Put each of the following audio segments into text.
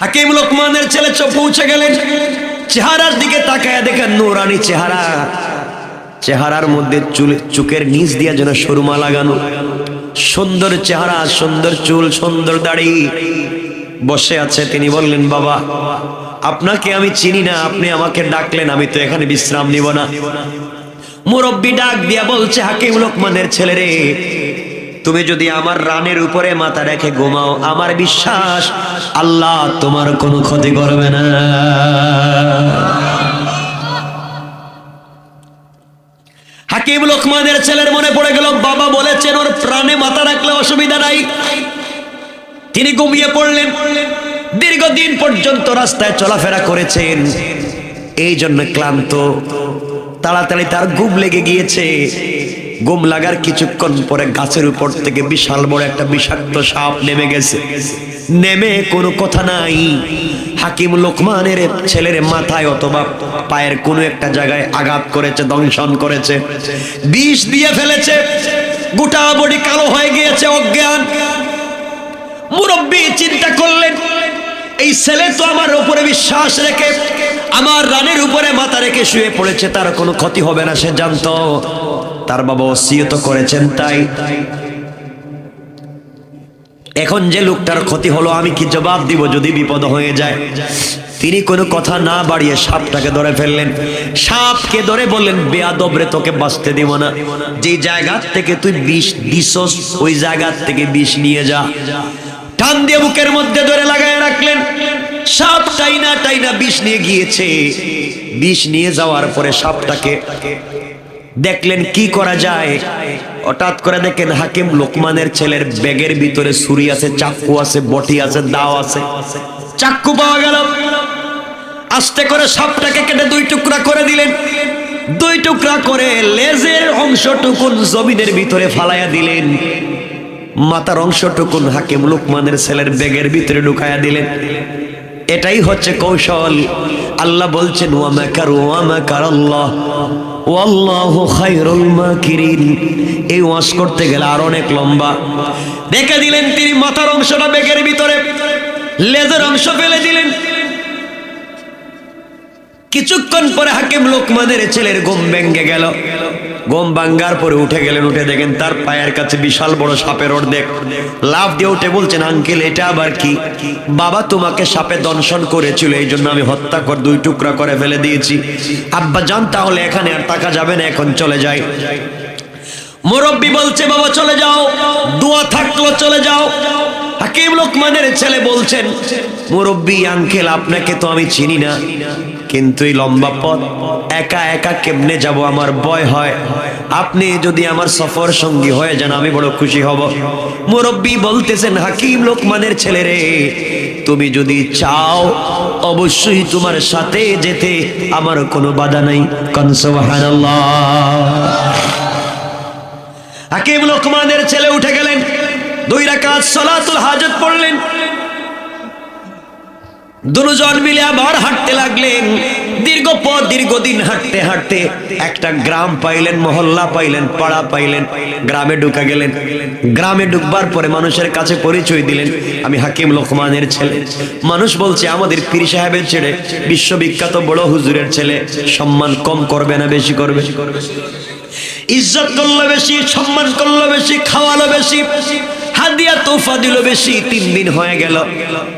হাকিম লোকমানের ছেলে চোখ পৌঁছে গেলেন। চেহারার দিকে তাকায় দেখেন নুরানি চেহারা। চেহারার মধ্যে চুল, চুকের নিচ দিয়ে যেন সরুমা লাগানো। সুন্দর চেহারা, সুন্দর চুল, সুন্দর দাড়ি। বসে আছে, তিনি বললেন, বাবা, আপনাকে আমি চিনি না, আপনি আমাকে ডাকলেন, আমি তো এখানে বিশ্রাম নিব না। মুরব্বী ডাক দিয়া বলছে, হাকিম লোকমানের ছেলে রে তুমি যদি আমার রানের উপরে মাথা রেখে ঘুমাও, আমার বিশ্বাস আল্লাহ তোমার কোনো ক্ষতি করবে না। হাকিম লোকমানের ছেলের মনে পড়ে গেল, বাবা বলেছেন, ওর প্রাণে মাথা রাখলে অসুবিধা নাই। তিনি ঘুমিয়ে পড়লেন। দীর্ঘদিন পর্যন্ত রাস্তায় চলাফেরা করেছেন। এই জন্য ক্লান্ত, তাড়াতাড়ি তার ঘুম লেগে গিয়েছে। ঘুম লাগার কিছুক্ষণ পরে গাছের উপর থেকে বিশাল বড় একটা বিষাক্ত সাপ নেমে গেছে। নেমে কোনো কথা নাই। হাকিম লোকমানের ছেলের মাথায় অথবা পায়ের কোনো একটা জায়গায় আঘাত করেছে, দংশন করেছে। বিষ দিয়ে ফেলেছে। গোটা বডি কালো হয়ে গিয়েছে অজ্ঞান। মুরব্বী চিন্তা করলেন, এই ছেলে তো আমার উপরে বিশ্বাস রেখে, আমার রানের উপরে মাথা রেখে শুয়ে পড়েছে, তার কোনো ক্ষতি হবে না, সে জানতো। তার বাবা ওসিয়ত করেছেন, তাই এখন যে লোকটার ক্ষতি হলো, আমি কি জবাব দিব যদি বিপদ হয়ে যায়? তিনি কোনো কথা না বাড়িয়ে সাপটাকে ধরে ফেললেন। সাপকে ধরে বললেন বেয়াদবরে তোকে বাঁচতে দিব না। যে জায়গা থেকে তুই বিষ দিছস, ওই জায়গা থেকে বিষ নিয়ে যা। টান দিয়ে বুকের মধ্যে ধরে লাগায় রাখলেন। সাপ টাইনা টাইনা বিষ নিয়ে গিয়েছে। বিষ নিয়ে যাওয়ার পরে সাপটাকে দেখলেন কি করা যায়? হঠাৎ করে দেখেন হাকিম লোকমানের ছেলের ব্যাগের ভিতরে ছুরি আছে চাক্কু আছে, বটি আছে, দাও আছে। চাক্কু পাওয়া গেল। আস্তে করে সাপটাকে কেটে দুই টুকরা করে দিলেন। দুই টুকরা করে লেজের অংশটুকুন জমিনের ভিতরে ফালাইয়া দিলেন। মাথার অংশটুকুন হাকিম লোকমানের ছেলের ব্যাগের ভিতরে ঢুকাইয়া দিলেন। এটাই হচ্ছে কৌশল। আল্লাহ বলছেন ওয়ামাকার ওয়ামাকার আল্লাহ ওয়াল্লাহু খায়রুল মাকিরিন। এই ওয়াশ করতে গেলে আর অনেক লম্বা। দেখে দিলেন তিনি মাথার অংশটা ব্যাগের ভিতরে। লেজের অংশ ফেলে দিলেন। কিছুক্ষণ পরে হাকিম লোকমানের ছেলের ঘুম ভেঙ্গে গেল। ঘুম ভাঙ্গার পরে উঠে গেলেন, উঠে দেখেন তার পায়ের কাছে বিশাল বড় সাপের অর্ধেক। লাভ দিয়ে উঠে বলছেন, আঙ্কেল, এটা আবার কি? বাবা, তোমাকে সাপে দংশন করেছিল এই জন্য আমি হত্যা কর, দুই টুকরা করে ফেলে দিয়েছি। আব্বা, যান তাহলে, এখানে আর টাকা যাবে না, এখন চলে যাই। মুরব্বী বলছে, বাবা, চলে যাও, দোয়া থাকল, চলে যাও। হাকিম লোকমানের ছেলে বলছেন, মুরব্বী, আঙ্কেল, আপনাকে তো আমি চিনি না। কিন্তু এই লম্বা পথ, একা একা কেমনে যাব আমার ভয় হয়। আপনি যদি আমার সফর সঙ্গী হয়ে যান, আমি বড় খুশি হব। মুরব্বী বলতেছেন, হাকিম লোকমানের ছেলে রে, তুমি যদি চাও, অবশ্যই তোমার সাথে যেতে আমার কোনো বাধা নাই। হাকিম লোকমানের ছেলে উঠে গেলেন, দুই রাকাত সালাতুল হাজত পড়লেন। দুজন মিলে আবার হাঁটতে লাগলেন। দীর্ঘ পথ, দীর্ঘদিন হাঁটতে হাঁটতে একটা গ্রাম পাইলেন, মহল্লা পাইলেন, পাড়া পাইলেন, গ্রামে ঢুকে গেলেন। গ্রামে ঢুকবার পরে মানুষের কাছে পরিচয় দিলেন, আমি হাকিম লোকমানের ছেলে। মানুষ বলছে, আমাদের পীর সাহেবের ছেলে, বিশ্ববিখ্যাত বড় হুজুরের ছেলে, সম্মান কম করবে না, বেশি করবে। ইজ্জত করল বেশি, সম্মান করল বেশি, খাওয়ালো বেশি। হাদিয়া তোফা দিল বেশি, তিন দিন হয়ে গেল।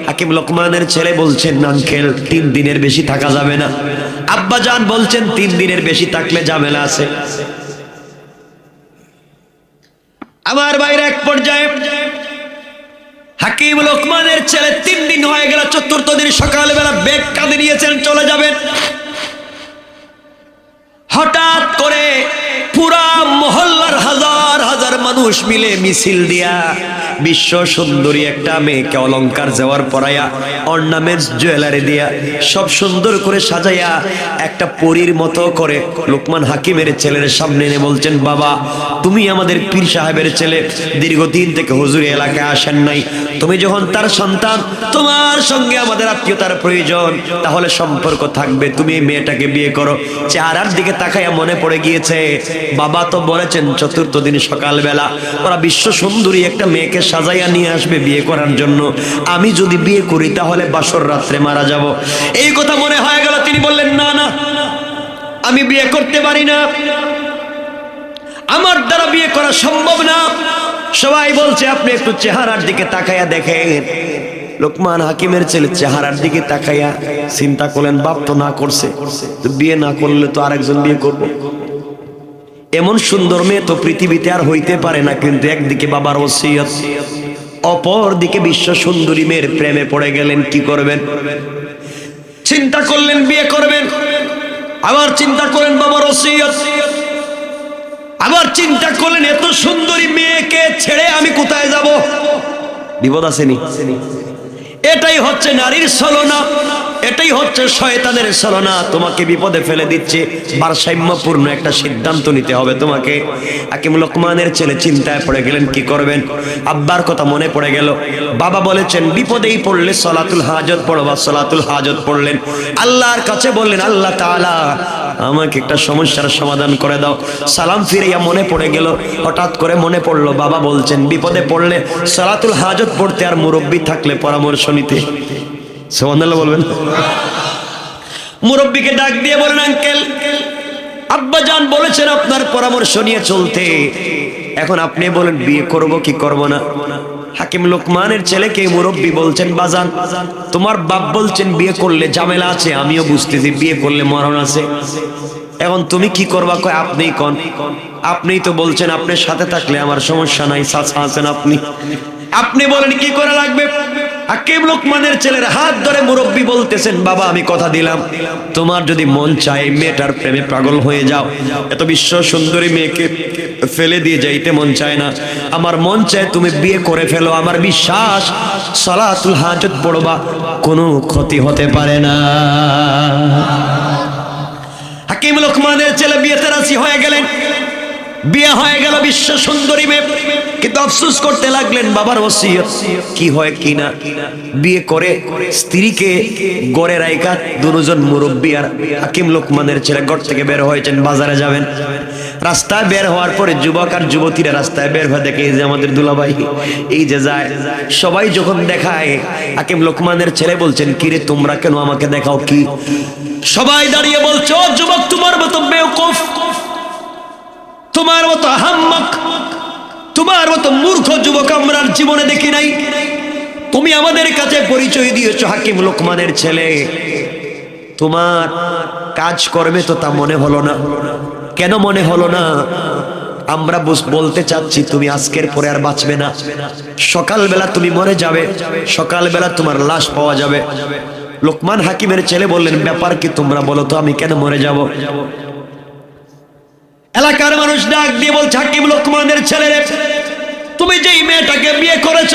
হাকিম লোকমানের ছেলে বলছেন, আঙ্কেল, তিন দিনের বেশি থাকা যাবে না। আব্বা জান বলছেন, তিন দিনের বেশি থাকলে ঝামেলা আছে। আমার বাইরে এক পর্যায়ে হাকিম লোকমানের ছেলে তিন দিন হয়ে গেল, চতুর্থ দিন সকালবেলা বেগ কাঁদে নিয়েছেন, চলে যাবেন। হঠাৎ করে পুরা মহল্লার হাজার হাজার মানুষ মিলে মিছিল দিয়া বিশ্ব সুন্দরী একটা মেয়েকে অলংকার যাওয়ার পরাইয়া অর্নামেন্টস জুয়েলারি দিয়া, সব সুন্দর করে সাজাইয়া একটা পরীর মতো করে লোকমান হাকিমের ছেলের সামনে এনে বলছেন, বাবা, তুমি আমাদের পীর সাহেবের ছেলে, দীর্ঘদিন থেকে হুজুরি এলাকায় আসেন নাই। তুমি যখন তার সন্তান, তোমার সঙ্গে আমাদের আত্মীয়তার প্রয়োজন। তাহলে সম্পর্ক থাকবে, তুমি মেয়েটাকে বিয়ে করো। চেহারার দিকে তাকাইয়া মনে পড়ে গিয়েছে বাবা তো বলেছেন চতুর্থ দিন সকালবেলা, ওরা বিশ্ব সুন্দরী একটা মেয়েকে সাজাইয়া নিয়ে আসবে বিয়ে করার জন্য। আমি যদি বিয়ে করি, তাহলে বাসর রাত্রে মারা যাব। এই কথা মনে হয়ে গেল, তিনি বললেন, না না, আমি বিয়ে করতে পারি না। আমার দ্বারা বিয়ে করা সম্ভব না। সবাই বলছে, আপনি একটু চেহারার দিকে তাকাইয়া দেখেন। লোকমান হাকিমের ছেলে চেহারার দিকে তাকাইয়া চিন্তা করলেন, বাপ তো না করছে। বিয়ে না করলে তো আরেকজন বিয়ে করব। এমন সুন্দর মেয়ে তো পৃথিবীতে আর হইতে পারে না, কিন্তু একদিকে বাবার ওসিয়ত অপর দিকে বিশ্ব সুন্দরী মেয়ের প্রেমে পড়ে গেলেন, কি করবেন? চিন্তা করলেন, বিয়ে করবেন। আবার চিন্তা করেন বাবার ওসিয়ত। আবার চিন্তা করলেন, এত সুন্দরী মেয়েকে ছেড়ে আমি কোথায় যাব? বিপদ আসেনি। এটাই হচ্ছে নারীর ছলনা। এটাই হচ্ছে শয়তানের ছলনা। তোমাকে বিপদে ফেলে দিচ্ছে। ভারসাম্যপূর্ণ একটা সিদ্ধান্ত নিতে হবে তোমাকে। হাকিম লোকমানের ছেলে চিন্তায় পড়ে গেলেন, কি করবেন? আব্বার কথা মনে পড়ে গেল। বাবা বলেছেন, বিপদেই পড়লে সলাতুল হাজত পড়বা সলাতুল হাজত পড়লেন। আল্লাহর কাছে বললেন, আল্লাহ তাআলা, আমাকে একটা সমস্যার সমাধান করে দাও। সালাম ফিরিয়া মনে পড়ে গেল। হঠাৎ করে মনে পড়ল, বাবা বলছেন, বিপদে পড়লে সলাতুল হাজত পড়তে আর মুরব্বী থাকলে পরামর্শ নিতে। বলবেন। মুরব্বীকে ডাক দিয়ে বলেন, আঙ্কেল বলেছেন আপনার পরামর্শ নিয়ে চলতে। এখন আপনি বলেন, বিয়ে করব কি করব না? হাকিম লোকমানের ছেলেকে মুরব্বী বলছেন, বাজান, তোমার বাপ বলছেন, বিয়ে করলে ঝামেলা আছে, আমিও বুঝতেছি, বিয়ে করলে মরণ আছে। এখন তুমি কি করবা? কয়, আপনিই কন। আপনিই তো বলছেন, আপনার সাথে থাকলে আমার সমস্যা নাই আছেন আপনি। আপনি বলেন, কি করা লাগবে? হাকিম লোকমানের ছেলের হাত ধরে মুরব্বী বলতেছেন, বাবা, আমি কথা দিলাম। তোমার যদি মন চায় মেয়েটার প্রেমে পাগল হয়ে যাও। এত বিশ্ব সুন্দরী মেয়েকে ফেলে দিয়ে যাইতে মন চায় না। আমার মন চায় তুমি বিয়ে করে ফেলো। আমার বিশ্বাস সলাতুল হাজত পড়বা, কোনো ক্ষতি হতে পারে না। হাকিম লোকমানের ছেলে বিয়েতে রাজি হয়ে গেলেন। বিয়ে হয়ে গেল বিশ্ব সুন্দরী মেয়ে। কিন্তু আফসোস করতে লাগলেন, বাবার ওসিয়ত কি হয় কি না? বিয়ে করে স্ত্রীকে গড়ে রাইকা দুজন মুরব্বী আর হাকিম লোকমানের ছেলে ঘর থেকে বের হয়েছেন, বাজারে যাবেন। রাস্তায় বের হওয়ার পরে যুবক আর যুবতীরা রাস্তায় বের হয়ে দেখে, এই যে আমাদের দুলাভাই, এই যে যায়। সবাই যখন দেখায়, হাকিম লোকমানের ছেলে বলছেন, কিরে, তোমরা কেন আমাকে দেখাও কি? সবাই দাঁড়িয়ে বলছো যুবক, তোমার মতো বেউকুফ তোমার মতো হাম্মক তোমার মতো মূর্খ যুবক আমরা জীবনে দেখি নাই। তুমি আমাদের কাছে পরিচয় দিয়েছ, হাকিম লোকমানের ছেলে। তোমার কাজ করবে তো তা মনে হলো না। কেন মনে হলো না? আমরা বলতে চাচ্ছি, তুমি আজকের পরে আর বাঁচবে না। সকালবেলা তুমি মরে যাবে, সকালবেলা তোমার লাশ পাওয়া যাবে। লোকমান হাকিমের ছেলে বললেন, ব্যাপার কি তোমরা বলো তো, আমি কেন মরে যাব? এলাকার মানুষ ডাক দিয়ে বলছে, হাকিম লোকমানের ছেলেরে, তুমি যেই মেয়েটাকে বিয়ে করেছ,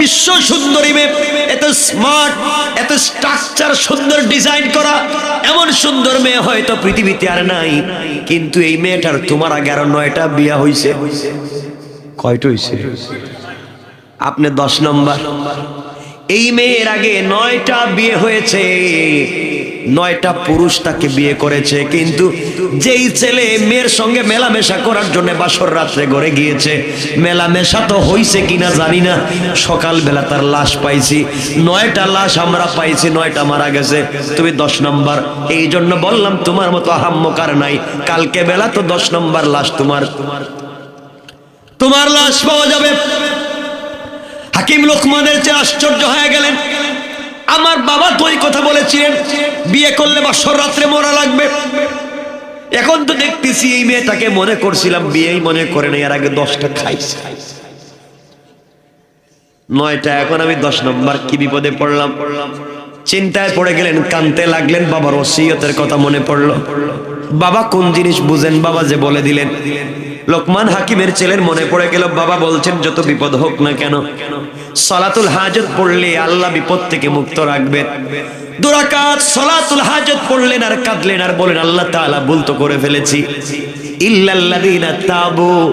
বিশ্ব সুন্দরী মেয়ে, এত স্মার্ট এত স্ট্রাকচার সুন্দর ডিজাইন করা, এমন সুন্দর মেয়ে হয়তো পৃথিবীতে আর নাই। কিন্তু এই মেয়েটার তোমার আগে আরও নয়টা বিয়ে হইছে। কয়টা হয়েছে আপনি দশ নম্বর। এই মেয়ের আগে নয়টা বিয়ে হয়েছে। নয়টা পুরুষ তাকে বিয়ে করেছে, কিন্তু যেই ছেলে মেয়ের সঙ্গে মেলামেশা করার জন্য বাসর রাত্রে ঘরে গিয়েছে, মেলামেশা তো হইছে কিনা জানি না, সকালবেলা তার লাশ পাইছি, নয়টা লাশ আমরা পাইছি, নয়টা মারা গেছে, তুমি দশ নম্বর, এই জন্য বললাম তোমার মতো আহাম্মকার নাই, কালকে বেলা তো দশ নম্বর লাশ তোমার। তোমার লাশ পাওয়া যাবে। হাকিম লোকমানের যে আশ্চর্য হয়ে গেলেন। আমার বাবা তো কথা বলেছিলেন, বিয়ে করলে বাসর রাত্রে মরা লাগবে। এখন তো দেখতেছি এই মেয়েটাকে মনে করছিলাম, বিয়েই মনে করে না এর আগে দশটা খাইছে। নয়টা, এখন আমি দশ নম্বর, কি বিপদে পড়লাম। চিন্তায় পড়ে গেলেন, কানতে লাগলেন, বাবার ওসিয়তের কথা মনে পড়ল। বাবা কোন জিনিস বুঝেন, বাবা যে বলে দিলেন। লোকমান হাকিমের ছেলের মনে পড়ে গেল, বাবা বলছেন, যত বিপদ হোক না কেন সলাতুল হাজত পড়লে আল্লাহ বিপদ থেকে মুক্ত রাখবেন। দুরাকাত সলাতুল হাজত পড়লেন আর কাঁদলেন আর বলেন, আল্লাহ তাআলা ভুল তো করে ফেলেছি। ইল্লাল্লাযীনা তাবু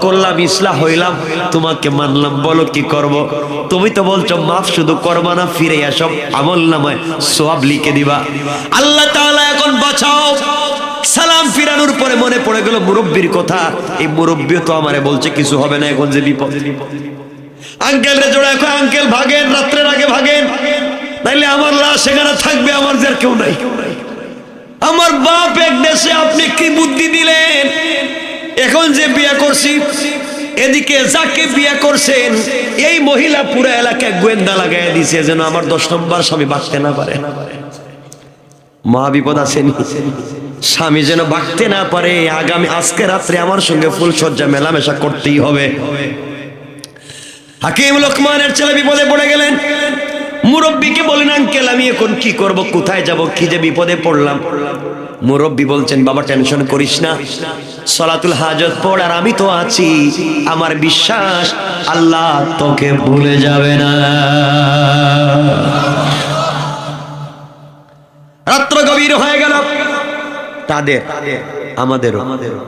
করলাম, ইসলাহ হইলাম, তোমাকে মানলাম, বলো কি করব? তুমি তো বলছো, মাফ শুধু করবা না, ফিরে আসো। আমল নামায় লিখে দিবা। আল্লাহ তাআলা এখন বাঁচাও। সালাম ফিরানোর পরে মনে পড়ে গেল, মুরব্বীর কথা। এই মুরব্বীও তো আমারে বলছে, কিছু হবে না, এখন যে বিপদ। আঙ্কেল রে জোড়া, এখন আঙ্কেল ভাগেন, রাত্রের আগে ভাগেন। তাইলে আমার লাশ সেখানে থাকবে, আমার যে আর কেউ নাই। আমার বাপ এক দেশে, আপনি কি বুদ্ধি দিলেন? এখন যে বিয়ে করছি, এদিকে যাকে বিয়ে করছেন, এই মহিলা পুরো এলাকায় গোয়েন্দা লাগাই দিছে যেন আমার দশ নম্বর স্বামী বাঁচতে না পারে। মা বিপদ আসেনি। স্বামী যেন বাঁচতে না পারে, আগামী আজকে রাত্রে আমার সঙ্গে ফুলসজ্জা মেলামেশা করতেই হবে। হাকিম লোকমানের ছেলে বিপদে পড়ে গেলেন। মুরব্বীকে বলেন, আঙ্কেল, আমি এখন কি করব? কোথায় যাব? কি যে বিপদে পড়লাম? মুরব্বী বলছেন, বাবা, টেনশন করিস না। সলাতুল হাজত পড়, আর আমি তো আছি। আমার বিশ্বাস, আল্লাহ তোকে ভুলে যাবে না। রাত্র গভীর হয়ে গেল। তাদের আমাদের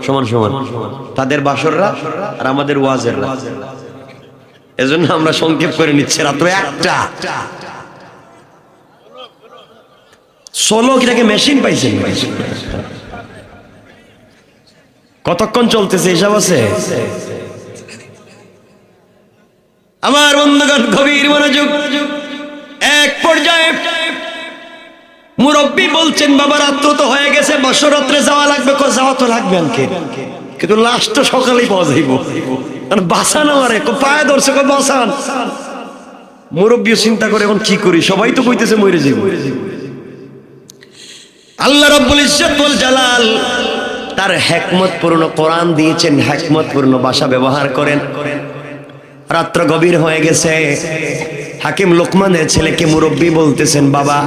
সমান সমান। তাদের বাসররা আর আমাদের ওয়াজেররা। এজন্য আমরা সংক্ষেপ করে নিচ্ছি, রাত্র একটা। ষোলো কিটাকে মেশিন পাইছেন। কতক্ষণ চলতেছে, হিসাব আছে? আমার বন্ধুগণ, গভীর মনোযোগ। এক পর্যায়ে মুরব্বী বলছেন, বাবা, রাত্র তো হয়ে গেছে, বসরাত্রে যাওয়া লাগবে। যাওয়া তো লাগবে আনকে। কিন্তু লাস্ট তো সকালেই পাওয়া যাইব। কারণ বাসান আমারে। পায়ে ধরছে বাসান মুরব্বী চিন্তা করে, এখন কি করি? সবাই তো কইতেছে, মরে যাইব। আল্লাহ রাব্বুল ইজ্জত ওয়াল জালাল তার হিকমতপূর্ণ কোরআন দিয়েছেন, হিকমতপূর্ণ ভাষা ব্যবহার করেন। রাত্র গভীর হয়ে গেছে। হাকিম লোকমানের ছেলেকে মুরব্বী বলতেছেন, বাবা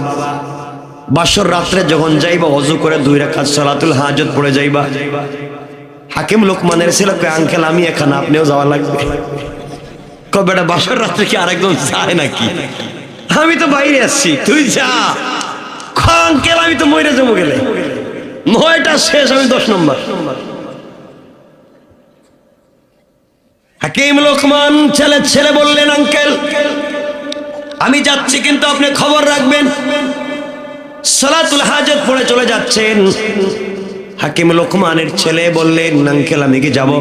বাসর রাত্রে যখন যাইবা, অজু করে দুই রাকাত সালাতুল হাজত পড়ে যাইবা। হাকিম লোকমানের ছেলে আঙ্কেল, আমি এখানে, আপনিও যাওয়া লাগবে। বেটা, বাসর রাত্রে কি আরেকজন যায় নাকি? আমি তো বাইরে আসছি তুই যা। আঙ্কেল, আমি তো মরে যাব গেলে। নয়টা শেষ, আমি দশ নম্বর। হাকিম লোকমান ছেলে ছেলে বললেন, আঙ্কেল, আমি যাচ্ছি, কিন্তু আপনি খবর রাখবেন। সালাতুল হাজত পড়ে চলে যাচ্ছেন। হাকিম লোকমানের ছেলে বললেন, আঙ্কেল, আমি কি যাব?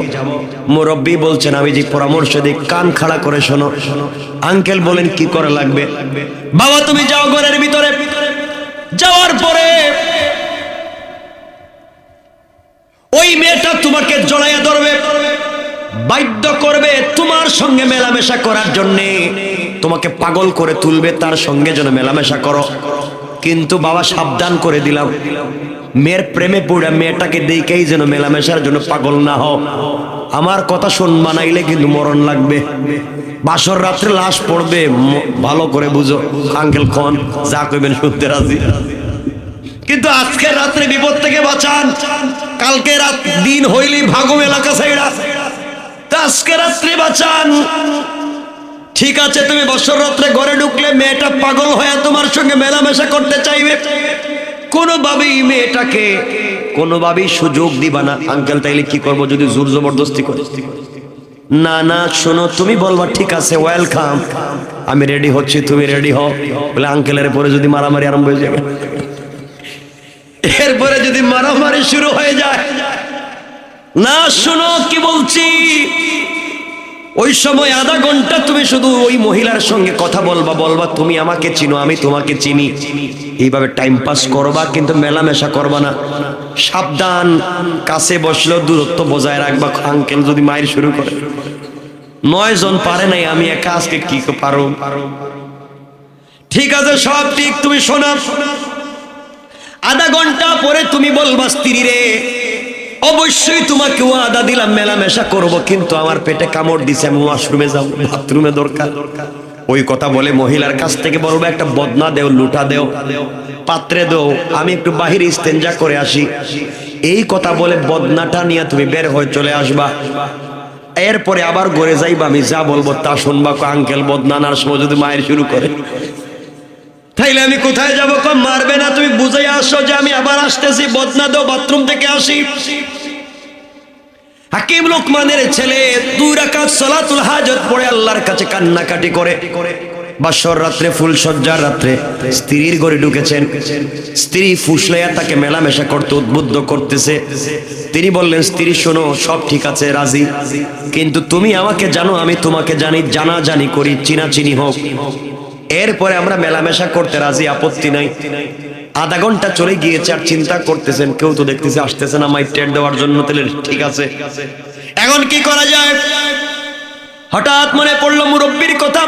মুরব্বী বলছেন, আমি যে পরামর্শ দিই, কান খাড়া করে শোনো। আঙ্কেল বলেন, কি করে লাগবে? বাবা, তুমি যাও ঘরের ভিতরে। যাওয়ার পরে ওই মেয়েটা তোমাকে জড়াইয়া ধরবে, বাধ্য করবে তোমার সঙ্গে মেলামেশা করার জন্যে। তোমাকে পাগল করে তুলবে, তার সঙ্গে যেন মেলামেশা করো। কিন্তু বাবা সাবধান করে দিলাম। মেয়ের প্রেমে পড়ে মেয়েটাকে দেখেই যেন মেলামেশার জন্য পাগল না হও। আমার কথা শোন, মানাইলে কিন্তু মরণ লাগবে। বাসর রাত্রে লাশ পড়বে ভালো করে বুঝো। আঙ্কেল খন যা কইবেন শুনতে রাজি। কিন্তু আজকে রাত্রে বিপদ থেকে বাঁচান। কালকে রাত দিন হইলি ভাগম এলাকা সাইড আজকে রাত্রে বাঁচান। ঠিক আছে, তুমি বছর রাত্রে ঘরে ঢুকলে মেয়েটা পাগল হয়ে তোমার সঙ্গে মেলামেশা করতে চাইবে। কোনোভাবেই মেয়েটাকে, কোনোভাবেই সুযোগ দিবা না। আঙ্কেল, তাইলে কি করব যদি জোর জবরদস্তি করে? না না, শোনো, তুমি বলবা, ঠিক আছে ওয়েলকাম আমি রেডি হচ্ছি, তুমি রেডি হও। বলে আঙ্কেলের পরে যদি মারামারি আরম্ভ হয়ে যাবে। এরপরে যদি মারামারি শুরু হয়ে যায়। না, শোনো, কি বলছি? ওই সময় আধা ঘণ্টা তুমি শুধু ওই মহিলার সঙ্গে কথা বলবা বলবা, তুমি আমাকে চিনো, আমি তোমাকে চিনি। এইভাবে টাইম পাস করবা, কিন্তু মেলামেশা করবা না। সাবধান, কাছে বসলেও দূরত্ব বজায় রাখবা আঙ্কেল যদি মায়ের শুরু করে। নয় জন পারে নাই, আমি একা আজকে কি পারো? ঠিক আছে, সব ঠিক, তুমি শোনা আধা ঘণ্টা পরে তুমি বলবা, স্ত্রী রে অবশ্যই তোমাকে আদা দিলাম, মেলামেশা করব, কিন্তু আমার পেটে কামড় দিছে, আমি ওয়াশরুমে যাব, বাথরুমে দরকার। ওই কথা বলে মহিলার কাছ থেকে বলব একটা বদনা দেও, লুটা দেও, পাত্রে দেও, আমি একটু বাহিরে ইস্তেঞ্জা করে আসি। এই কথা বলে বদনাটা নিয়ে তুমি বের হয়ে চলে আসবা। এরপরে আবার ঘরে যাইবা, আমি যা বলব তা শুনবা আঙ্কেল বদনানার সময় যদি মায়ের শুরু করে। তাইলে আমি কোথায় যাব? কম মারবে না। তুমি বুঝে আসো যে আমি আবার আসতেছি। বদনা দো বাথরুম থেকে আসি। হাকিম লোকমানের ছেলে দুই হাজত পড়ে আল্লাহর কাছে কান্নাকাটি করে। বাসর রাত্রে রাত্রে স্ত্রীর ঘরে ঢুকেছেন। স্ত্রী ফুসলাইয়া তাকে মেলামেশা করতে উদ্বুদ্ধ করতেছে। তিনি বললেন, স্ত্রী, শোনো, সব ঠিক আছে, রাজি। কিন্তু তুমি আমাকে জানো, আমি তোমাকে জানি জানা জানি করি চিনা চিনি হোক। এরপরে আমরা মেলামেশা করতে রাজি, আপত্তি নাই। আধা ঘণ্টা চলে গিয়েছে আর চিন্তা করতেছেন, কেউ তো দেখতেছে, আসতেছে না মাই টেট দেওয়ার জন্য, তাহলে ঠিক আছে। এখন কি করা যায়? হঠাৎ মনে পড়ল মুরব্বীর কথা।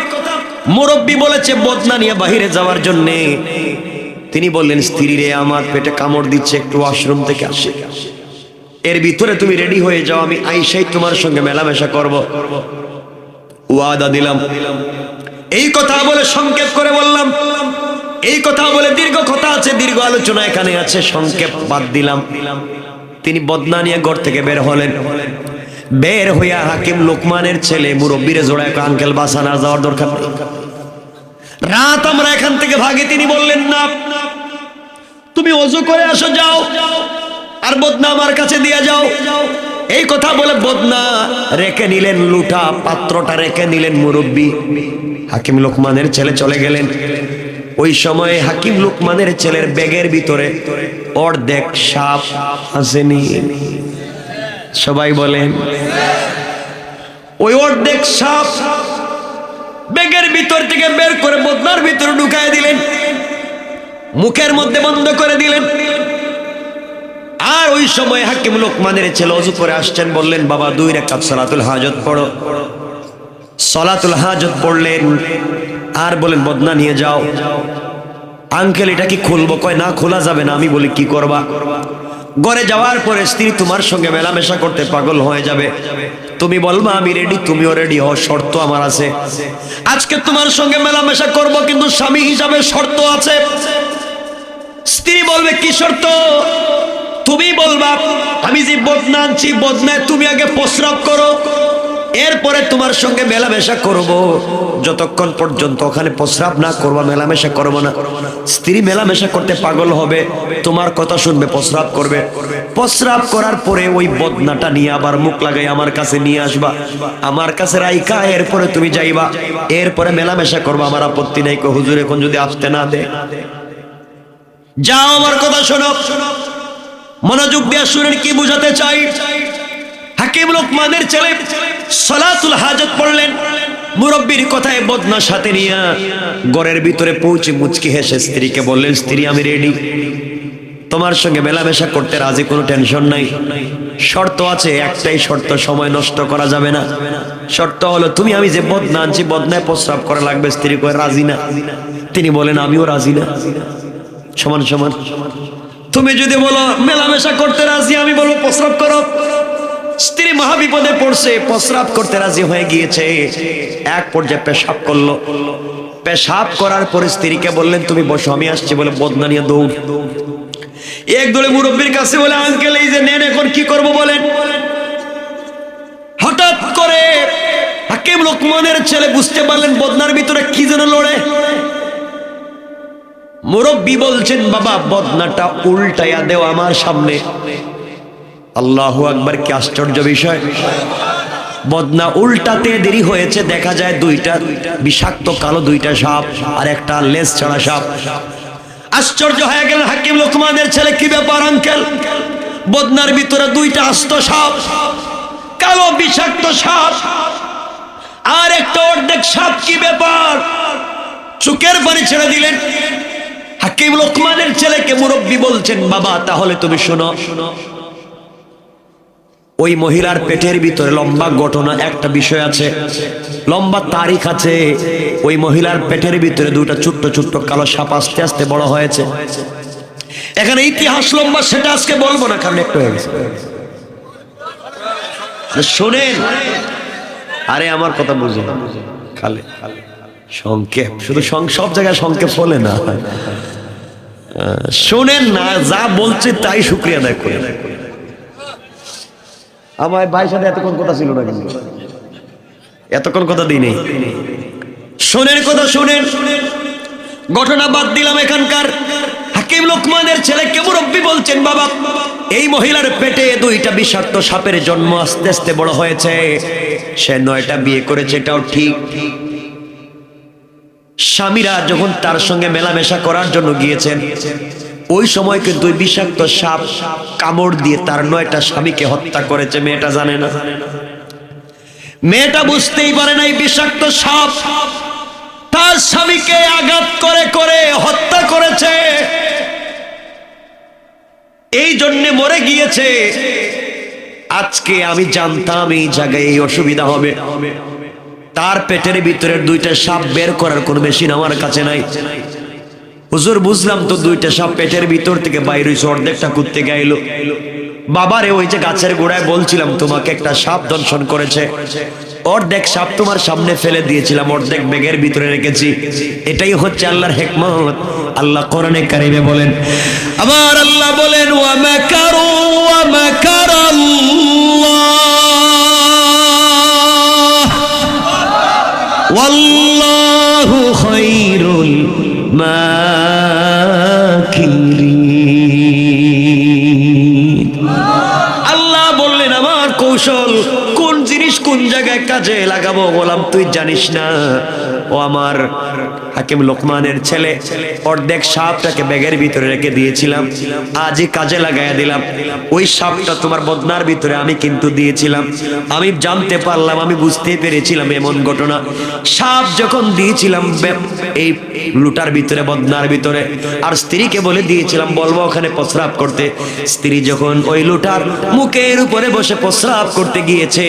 মুরব্বী বলেছে, বদনা নিয়ে বাহিরে যাওয়ার জন্য। তিনি বললেন, স্ত্রী রে, আমার পেটে কামড় দিচ্ছে, একটু আশ্রম থেকে আসে। এর ভিতরে তুমি রেডি হয়ে যাও, আমি আইসাই তোমার সঙ্গে মেলামেশা করব। ওয়াদা দিলাম। এই কথা বলে সংক্ষেপ করে বললাম। এই কথা বলে দীর্ঘ কথা আছে, দীর্ঘ আলোচনা এখানে আছে, সংক্ষেপ বাদ দিলাম। তিনি বদনা নিয়ে ঘর থেকে বের হলেন। বের হইয়া হাকিম লোকমানের ছেলে, মুরব্বীরে জোড়া এক আঙ্কেল, বাসানা যাওয়ার দরকার রাত আমরা এখান থেকে ভাগে, তিনি বললেন, না, তুমি অজু করে আসো, যাও। আর বদনা আমার কাছে দিয়ে যাও। এই কথা বলে বদনা রেখে নিলেন লুটা, পাত্রটা রেখে নিলেন মুরব্বী। হাকিম লোকমানের ছেলে চলে গেলেন। ওই সময়ে হাকিম লোকমানের ছেলের ব্যাগের ভিতরে অর্ধেক সাপ আসেনি। সবাই বলেন, ওই অর্ধেক সাপ ব্যাগের ভিতর থেকে বের করে বদনার ভিতরে ঢুকায় দিলেন। মুখের মধ্যে বন্ধ করে দিলেন। আর ওই সময় হাকিম লোকমানের ছেলে অজু করে আসছেন, বললেন, বাবা, দুই রেখাত সলাতুল হাজত পড়ো। সলাতুল হাজত পড়লেন আর বলেন, বদনা নিয়ে যাও। আঙ্কেল, এটা কি খুলবো? কয়, না, খোলা যাবে না। আমি বলি, কি করবা? ঘরে যাওয়ার পরে স্ত্রী তোমার সঙ্গে মেলামেশা করতে পাগল হয়ে যাবে। তুমি বলবা, আমি রেডি, তুমিও রেডি হও, শর্ত আমার আছে। আজকে তোমার সঙ্গে মেলামেশা করব, কিন্তু স্বামী হিসাবে শর্ত আছে। স্ত্রী বলবে, কি শর্ত? তুমি বলবা, আমি যে বদনা বদনায় তুমি আগে প্রস্রাব করো, এরপরে তোমার সঙ্গে মেলামেশা করব। যতক্ষণ পর্যন্ত ওখানে প্রস্রাব না করবা, মেলামেশা করব না। স্ত্রী মেলামেশা করতে পাগল হবে, তোমার কথা শুনবে, প্রস্রাব করবে। প্রস্রাব করার পরে ওই বদনাটা নিয়ে আবার মুখ লাগাই আমার কাছে নিয়ে আসবা। আমার কাছে রাইকা এরপরে তুমি যাইবা। এরপরে মেলামেশা করবা, আমার আপত্তি নাই হুজুর, এখন যদি আসতে না দে যাও, আমার কথা শোনো শোনো। মনোযোগ দিয়ে শুনেন, কি বুঝাতে চাই? হাকিম লোকমানের ছেলে সলাতুল হাজত পড়লেন, মুরব্বীর কথায় বদনা সাথে নিয়ে ঘরের ভিতরে পৌঁছে মুচকি হেসে স্ত্রীকে বললেন, স্ত্রী, আমি রেডি তোমার সঙ্গে মেলামেশা করতে রাজি কোনো টেনশন নাই। শর্ত আছে, একটাই শর্ত, সময় নষ্ট করা যাবে না। শর্ত হলো, তুমি আমি যে বদনা আনছি, বদনায় প্রস্রাব করা লাগবে। স্ত্রী কয়ে, রাজি না। তিনি বলেন, আমিও রাজি না। সমান সমান। তুমি যদি বলো, মেলামেশা করতে রাজি, আমি বলব, প্রস্রাব করো। স্ত্রী মহাবিপদে পড়ছে, প্রস্রাব করতে রাজি হয়ে গিয়েছে। এক পর্যায়ে পেশাব করল। পেশাব করার পরে স্ত্রীকে বললেন, তুমি বসো, আমি আসছি, বলে বদনা নিয়ে দৌড়। এক দলে মুরব্বীর কাছে বলে, আঙ্কেল, এই যে নেন, এখন কি করব বলেন? হঠাৎ করে হাকিম লোকমানের ছেলে বুঝতে পারলেন, বদনার ভিতরে কি যেন লড়ে। মুরব্বী বলছেন, বাবা, বদনাটা উল্টাইয়া দেও আমার সামনে। আল্লাহ আকবার, কি আশ্চর্য বিষয়। বদনা উল্টাতে দেরি হয়েছে, দেখা যায় দুইটা বিষাক্ত কালো দুইটা সাপ আর একটা লেজ ছাড়া সাপ। আশ্চর্য হয়ে গেল হাকিম লোকমানের ছেলে, কি ব্যাপার আঙ্কেল? বদনার ভিতরে দুইটা আস্ত সাপ, কালো বিষাক্ত সাপ, আর একটা অর্ধেক সাপ, কি ব্যাপার? চুকের পানি ছেড়ে দিলেন। হাকিম লোকমানের ছেলেকে মুরব্বী বলছেন, বাবা, তাহলে তুমি শোনো। ওই মহিলার পেটের ভিতরে লম্বা ঘটনা একটা বিষয় আছে, লম্বা তারিখ আছে। ওই মহিলার পেটের ভিতরে দুটা ছোট্ট ছোট্ট কালো সাপ আস্তে আস্তে বড় হয়েছে। এখানে ইতিহাস লম্বা, সেটা আজকে বলব না, কারণ একটু হয়ে গেছে। শোনেন, আরে আমার কথা বুঝুন। খালে সংক্ষেপ, শুধু সব জায়গায় সংক্ষেপ বলে না শোনেন না যা বলছে তাই শুক্রিয়া আদায় করে। আমার ভাইয়ের সাথে এতক্ষণ কথা ছিল না কিন্তু। এতক্ষণ কথা দিই নেই শোনেন কথা শোনেন। ঘটনা বাদ দিলাম এখানকার। হাকিম লোকমানের ছেলেকে মুরব্বী বলছেন বাবা এই মহিলার পেটে দুইটা বিষাক্ত সাপের জন্ম আস্তে আস্তে বড় হয়েছে। সে নয়টা বিয়ে করেছে এটাও ঠিক। স্বামীরা যখন তার সঙ্গে মেলামেশা করার জন্য গিয়েছেন, ওই সময় কিন্তু বিষাক্ত সাপ কামড় দিয়ে তার নয়টা স্বামীকে হত্যা করেছে, মেয়েটা জানে না। মেয়েটা বুঝতেই পারে না এই বিষাক্ত সাপ। তার স্বামীকে আঘাত করে করে হত্যা করেছে। এই জন্যে মরে গিয়েছে। আজকে আমি জানতাম এই জায়গায় এই অসুবিধা হবে। তার পেটের ভিতরে দুইটা সাপ বের করার কোনো মেশিন আমার কাছে নাই। হুজুর বুঝলাম তো দুইটা সাপ পেটের ভিতর থেকে বাইরে হইছে, অর্ধেকটা কুত্তে গাইলো। বাবারে ওই যে গাছের গোড়ায় বলছিলাম তোমাকে একটা সাপ দর্শন করেছে। অর্ধেক সাপ তোমার সামনে ফেলে দিয়েছিলাম অর্ধেক বেগের ভিতরে রেখেছি। এটাই হচ্ছে আল্লাহর হেকমত। আল্লাহ কোরআনে কারিমে বলেন আবার আল্লাহ বলেন ওয়া মাকারু ওয়া মাকারাল্লাহ। ওয়াল্লাহু খায়রুল মাকিরিন। আল্লাহ বললেন আমার কৌশল কোন জায়গায় কাজে লাগাবো বললাম তুই জানিস না। ও আমার হাকিম লোকমানের ছেলে, অর্ধেক সাপটাকে ব্যাগের ভিতরে রেখে দিয়েছিলাম, আজই কাজে লাগাইয়া দিলাম। ওই সাপটা তোমার বদনার ভিতরে আমি কিন্তু দিয়েছিলাম। আমি জানতে পারলাম, আমি বুঝতে পেরেছিলাম এমন ঘটনা। সাপ যখন দিয়েছিলাম এই লুটার ভিতরে, বদনার ভিতরে, আর স্ত্রীকে বলে দিয়েছিলাম, বলব ওখানে প্রস্রাব করতে। স্ত্রী যখন ওই লুটার মুখের উপরে বসে প্রস্রাব করতে গিয়েছে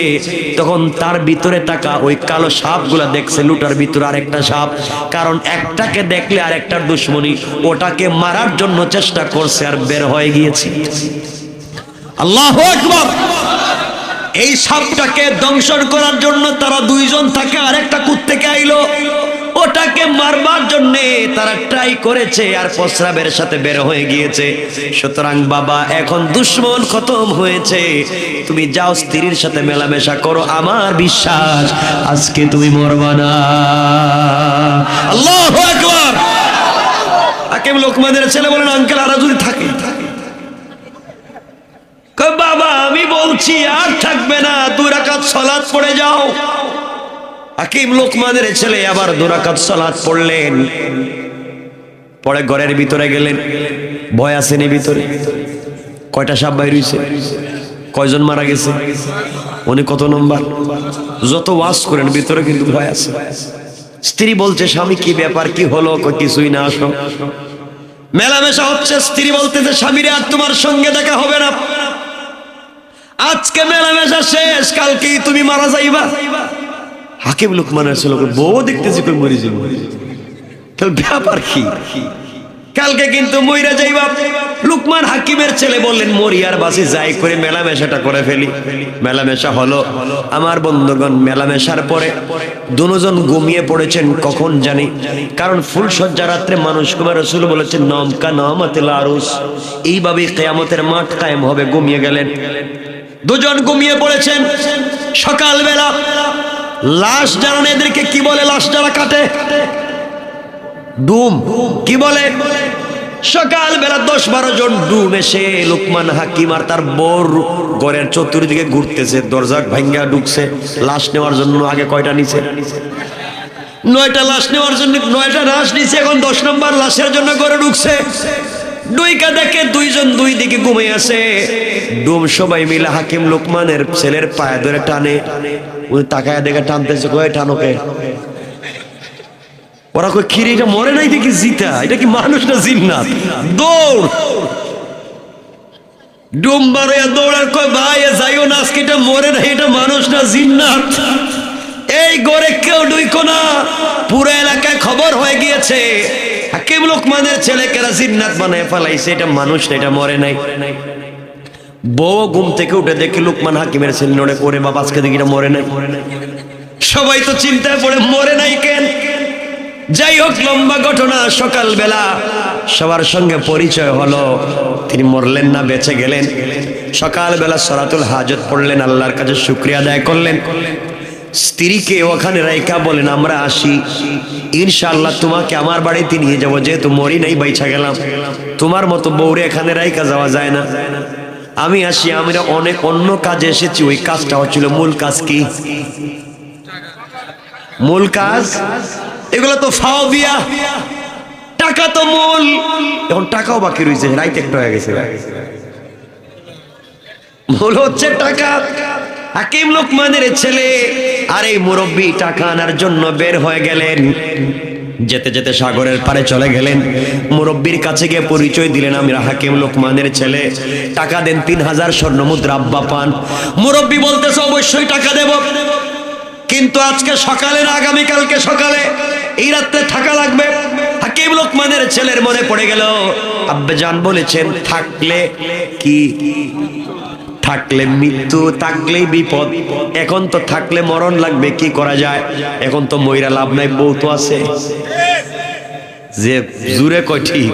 তখন তার ভিতরে থাকা ওই কালো সাপগুলা দেখছে, লুটার ভিতরে আরেকটা সাপ, কারণ একটাকে দেখলে আরেকটার দুশ্মনী, ওটাকে মারার জন্য চেষ্টা করছে আর বের হয়ে গিয়েছে। আল্লাহ আকবার! এই সাপটাকে দংশন করার জন্য তারা দুইজন থাকে আরেকটা কুত্তেকে আইলো ওটাকে মারবার জন্য তারা ট্রাই করেছে আর প্রস্রাবের সাথে বের হয়ে গিয়েছে। সুতরাং বাবা, এখন দুশ্মন খতম হয়েছে। তুমি যাও, স্ত্রীর সাথে মেলামেশা করো। আমার বিশ্বাস, আজকে তুমি মরবা না। আল্লাহ আকবার! আকিম লোকমানের ছেলে বলেন, আঙ্কেল, আরা যদি থাকে। বাবা, আমি বলছি, আর থাকবে না। দুই রাকাত সালাত পড়ে যাও। হাকিম লোকমানের ছেলে আবার দুরাকাত সালাত পড়লেন। পরে ঘরের ভিতরে গেলেন। ভয় আসেনি ভিতরে? কয়টা সাপ বাইর হইছে? কয়জন মারা গেছে? উনি কত নম্বর? যত ওয়াজ করেন, ভিতরে কিন্তু ভয় আছে। স্ত্রী বলছে, স্বামী, কি ব্যাপার? কি হলো? কিছুই না, আসো। মেলামেশা হচ্ছে, স্ত্রী বলতেছে, স্বামীরে আর তোমার সঙ্গে দেখা হবে না। আজকে মেলামেশা শেষ, কালকেই তুমি মারা যাইবা। হাকিম লুকমানের ছিল বউ দেখতেছি কই মরি তাহলে ব্যাপার কি? কালকে কিন্তু মইরা যাইবা। লুকমান হাকিমের ছেলে বললেন মরিয়ার বাসি যাই করে মেলামেশাটা করে ফেলি। মেলামেশা হলো। আমার বন্ধুগণ, মেলামেশার পরে দুজন ঘুমিয়ে পড়েছেন, কখন জানি। কারণ ফুলসজ্জা রাত্রে মানুষ কুমার রসুল বলেছেন নমকা নমাতিল আরুস। এইভাবে কেয়ামতের মাঠ কায়েম হবে, ঘুমিয়ে গেলেন। দুজন ঘুমিয়ে পড়েছেন। সকালবেলা লাশ যারা এদেরকে কি বলে লাশ যারা কাটে? ডুম কি বলে? সকাল বেলা দশ বারো জন ডুম এসে লোকমান হাকিম আর তার বোর ঘরের চতুর্দিকে ঘুরতেছে, দরজা ভাঙ্গা ঢুকছে, লাশ নেওয়ার জন্য আগে কয়টা নিছে? নয়টা লাশ নেওয়ার জন্য, নয়টা লাশ নিছে, এখন দশ নম্বর লাশের জন্য ঘরে ঢুকছে। দুইকা দেখে দুইজন দুই দিকে ঘুমিয়ে আছে। ডুম সবাই মিলে হাকিম লোকমানের ছেলের পায়ে ধরে টানে। উনি তাকায় দেখে টানতেছে কয়ে টানোকে ওরা কই, খিরে, এটা মরে নাই দেখি জিতা। এটা কি মানুষ না জিন্নাত? দৌড়! ডুম্বার হইয়া দৌড়ার কয়, ভাই যাইও না, আজকে এটা মরে নাই, এটা মানুষ না জিন্নাত। এই গড়ে কেউ ডুইকো না। পুরো এলাকায় হয়ে গিয়েছে। লোকমানের জিন্নাত বানায় ফেলাইছে। এটা মানুষ না, এটা মরে নাই। বউ ঘুম থেকে উঠে লোকমান হাকিমের ছেলে নড়ে বাবা আজকে দেখি এটা মরে নাই। সবাই তো চিন্তায় পড়ে, মরে নাই কেন? যাই হোক, লম্বা ঘটনা, সকালবেলা সবার সঙ্গে পরিচয় হলো। তিনি মরলেন না, বেঁচে গেলেন। সকালবেলা সরাতুল হাজত পড়লেন, আল্লাহর কাছে শুক্রিয়া আদায় করলেন। স্ত্রীকে ওখানে রাইকা বলেন, আমরা আসি। ইনশাআল্লাহ তোমাকে আমার বাড়িতে নিয়ে যাব, যেহেতু মরি নাই বাইছা গেলাম। তোমার মতো বউরে এখানে রাইকা যাওয়া যায় না। আমি আসি, আমরা অনেক অন্য কাজে এসেছি, ওই কাজটা হচ্ছিল মূল কাজ কি? মূল কাজ? এগুলো তো ফাও বিয়া টাকা তো মূল। এখন টাকাও বাকি রয়েছে রাইতে একটা হয়ে গেছে। মূল হচ্ছে টাকা। হাকিম লোকমানের ছেলে। আর এই মুরব্বী টাকা আনার জন্য বের হয়ে গেলেন। যেতে যেতে সাগরের পারে চলে গেলেন। মুরব্বীর কাছে গিয়ে পরিচয় দিলেন আমি হাকিম লোকমানের ছেলে। টাকা দেন তিন হাজার স্বর্ণ মুদ্রা, আব্বা পান। মুরব্বী বলতেছে, অবশ্যই টাকা দেব। কিন্তু আজকে সকালে না, আগামীকালকে সকালে। এই রাত্রে থাকা লাগবে। হাকিম লোকমানের ছেলের মনে পড়ে গেল আব্বাজান বলেছেন, থাকলে কি থাকলে মৃত্যু, থাকলেই বিপদ। এখন তো থাকলে মরণ লাগবে, কি করা যায়? এখন তো ময়রা লাভ নাই, বউ তো আছে। যে জুড়ে কয় ঠিক